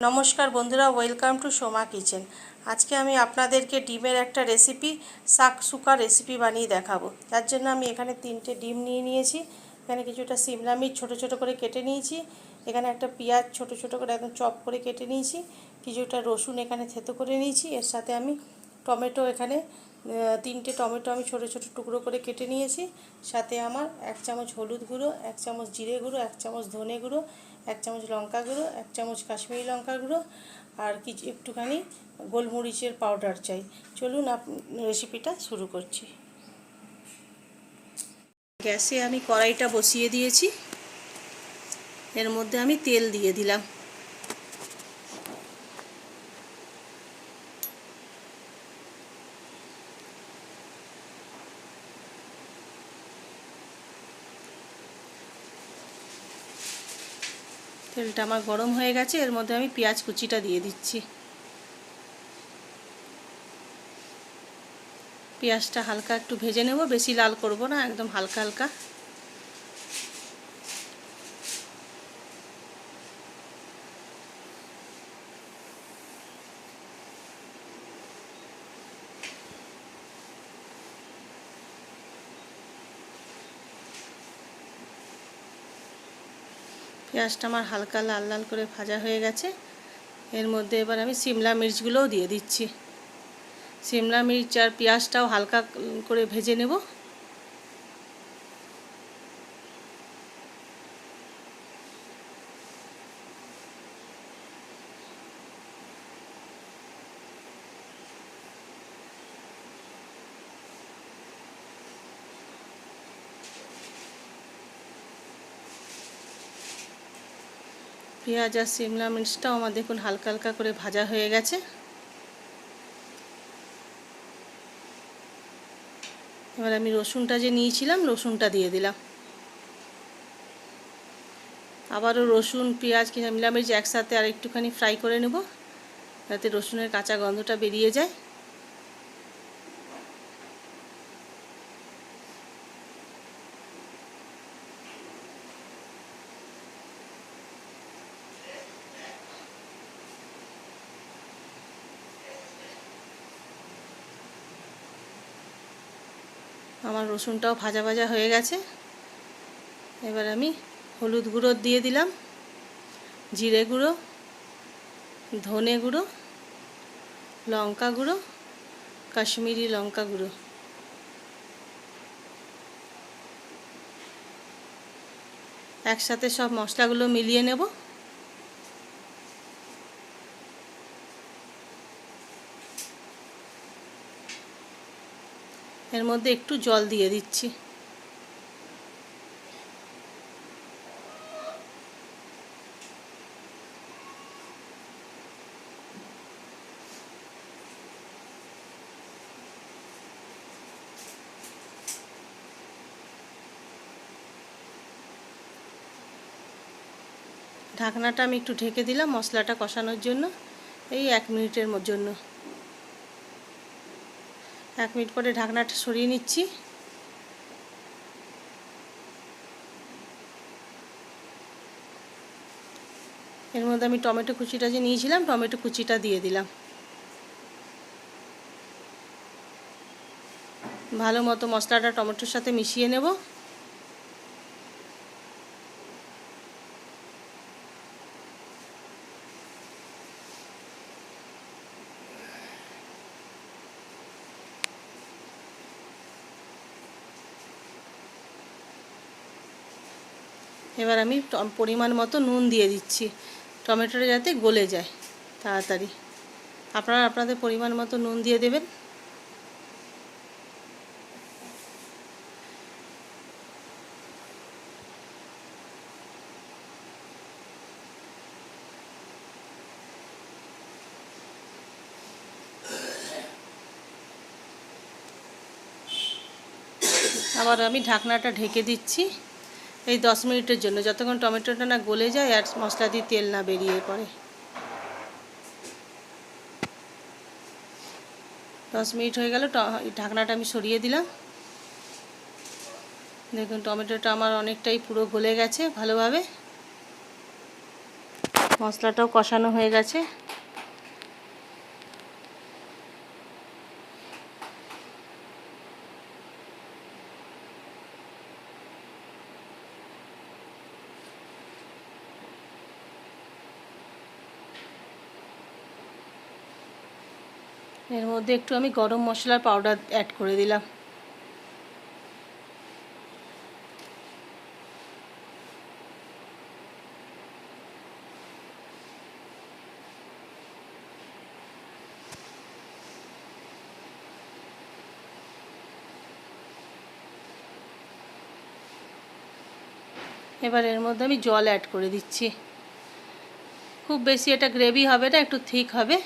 নমস্কার বন্ধুরা welcome to Soma kitchen আজকে আমি আপনাদেরকে ডিমের একটা রেসিপি শাক শুকা রেসিপি বানিয়ে দেখাবো। তার জন্য আমি এখানে তিনটে ডিম নিয়ে নিয়েছি। এখানে কিছুটা সিমলা মির্চ ছোটো ছোটো করে কেটে নিয়েছি। এখানে একটা পেঁয়াজ ছোটো ছোটো করে একদম চপ করে কেটে নিয়েছি। কিছুটা রসুন এখানে থেতো করে নিয়েছি। এর সাথে আমি টমেটো এখানে তিনটে টমেটো আমি ছোটো ছোটো টুকরো করে কেটে নিয়েছি। সাথে আমার এক চামচ হলুদ গুঁড়ো, এক চামচ জিরে গুঁড়ো, এক চামচ ধনে গুঁড়ো এক চামচ লঙ্কা গুঁড়ো, এক চামচ কাশ্মীরি লঙ্কা গুঁড়ো আর কিছু একটুখানি গোলমরিচের পাউডার চাই। চলুন আপ রেসিপিটা শুরু করছি। গ্যাসে আমি কড়াইটা বসিয়ে দিয়েছি। এর মধ্যে আমি তেল দিয়ে দিলাম। তেলটা আমার গরম হয়ে গেছে, এর মধ্যে আমি পেঁয়াজ কুচিটা দিয়ে দিচ্ছি। পেঁয়াজটা হালকা একটু ভেজে নেব, বেশি লাল করব না, একদম হালকা হালকা। পেঁয়াজটা আমার হালকা লাল লাল করে ভাজা হয়ে গেছে। এর মধ্যে এবার আমি সিমলা মির্চগুলোও দিয়ে দিচ্ছি। সিমলা মির্চ আর পেঁয়াজটাও হালকা করে ভেজে নেব। পেঁয়াজ আর সিমলা মির্চটাও আমার দেখুন হালকা হালকা করে ভাজা হয়ে গেছে। এবার আমি রসুনটা যে নিয়েছিলাম, রসুনটা দিয়ে দিলাম। আবারও রসুন, পেঁয়াজ সিমলা মির্চ একসাথে আর একটুখানি ফ্রাই করে নেব, যাতে রসুনের কাঁচা গন্ধটা বেরিয়ে যায়। আমার রসুনটাও ভাজা ভাজা হয়ে গেছে। এবার আমি হলুদ গুঁড়ো দিয়ে দিলাম, জিরে গুঁড়ো, ধনে গুঁড়ো, লঙ্কা গুঁড়ো, কাশ্মীরি লঙ্কা গুঁড়ো। একসাথে সব মশলাগুলো মিলিয়ে নেব। এর মধ্যে একটু জল দিয়ে দিচ্ছি। ঢাকনাটা আমি একটু ঢেকে দিলাম মশলাটা কষানোর জন্য, এই এক মিনিটের জন্য। এক মিনিট পরে ঢাকনাটা সরিয়ে নিচ্ছি। এর মধ্যে আমি টমেটো কুচিটা যে নিয়েছিলাম, টমেটো কুচিটা দিয়ে দিলাম। ভালো মতো মশলাটা টমেটোর সাথে মিশিয়ে নেব। এবার আমি পরিমাণ মতো নুন দিয়ে দিচ্ছি। টমেটোটা যাতে গলে যায় তাড়াতাড়ি। আপনারা আপনাদের পরিমাণ মতো নুন দিয়ে দেবেন। আবার আমি ঢাকনাটা ঢেকে দিচ্ছি। এই দশ মিনিটের জন্য। যতক্ষণ টমেটোটা না গলে যায় আর মশলা দিয়ে তেল না বেরিয়ে পড়ে। দশ মিনিট হয়ে গেল ঢাকনাটা আমি সরিয়ে দিলাম। দেখুন, টমেটোটা আমার অনেকটাই পুরো গলে গেছে ভালোভাবে। মশলাটাও কষানো হয়ে গেছে। এর মধ্যে একটু আমি গরম মশলার পাউডার অ্যাড করে দিলাম। এবার এর মধ্যে আমি জল অ্যাড করে দিচ্ছি। খুব বেশি এটা গ্রেভি হবে না, একটু থিক হবে।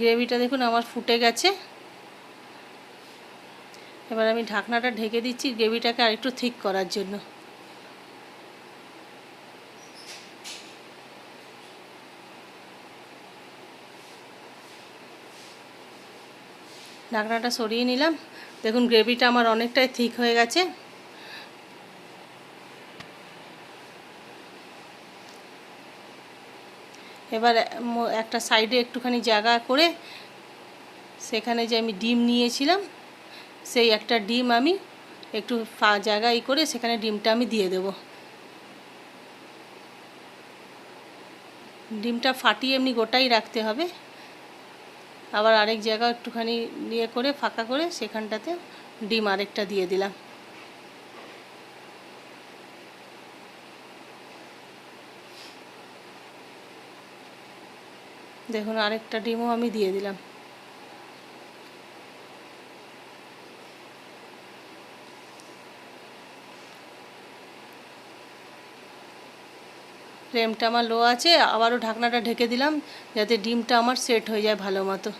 গ্রেভিটা দেখুন আমার ফুটে গেছে। এবার আমি ঢাকনাটা ঢেকে দিচ্ছি গ্রেভিটাকে আরেকটু থিক করার জন্য। ঢাকনাটা সরিয়ে নিলাম। দেখুন গ্রেভিটা আমার অনেকটাই থিক হয়ে গেছে। এবার একটা সাইডে একটুখানি জায়গা করে সেখানে যে আমি ডিম নিয়েছিলাম, সেই একটা ডিম আমি একটু ফা জায়গা ই করে সেখানে ডিমটা আমি দিয়ে দেব। ডিমটা ফাটিয়ে এমনি গোটাই রাখতে হবে। আবার আরেক জায়গা একটুখানি ইয়ে করে, ফাঁকা করে সেখানটাতে ডিম আরেকটা দিয়ে দিলাম। দেখুন, আরেকটা ডিমও আমি দিয়ে দিলাম। ফ্লেমটা আমার লো আছে, আবারও ঢাকনাটা ঢেকে দিলাম, যাতে ডিমটা আমার সেট হয়ে যায় ভালো মতো।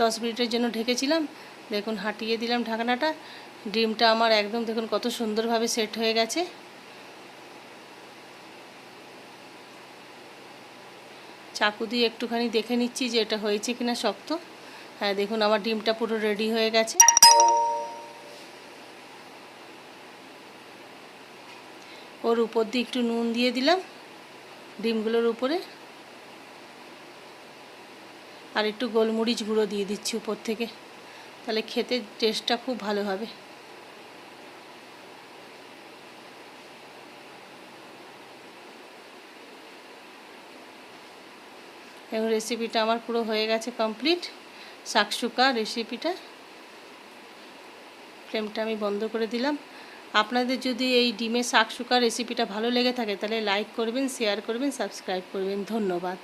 দশ মিনিটের জন্য ঢেকেছিলাম, দেখুন, হাঁটিয়ে দিলাম ঢাকনাটা। ডিমটা আমার একদম, দেখুন, কত সুন্দরভাবে সেট হয়ে গেছে। চাকু দিয়ে একটুখানি দেখে নিচ্ছি যে এটা হয়েছে কিনা শক্ত। হ্যাঁ দেখুন, আমার ডিমটা পুরো রেডি হয়ে গেছে। ওর উপর দিয়ে একটু নুন দিয়ে দিলাম, ডিমগুলোর উপরে। আর একটু গোলমরিচ গুঁড়ো দিয়ে দিচ্ছি উপর থেকে, তাহলে খেতে টেস্টটা খুব ভালো হবে। এবং রেসিপিটা আমার পুরো হয়ে গেছে কমপ্লিট শাকসুকা রেসিপিটা ফ্লেমটা আমি বন্ধ করে দিলাম। আপনাদের যদি এই ডিমের শাকসুকা রেসিপিটা ভালো লেগে থাকে, তাহলে লাইক করবেন শেয়ার করবেন সাবস্ক্রাইব করবেন। ধন্যবাদ।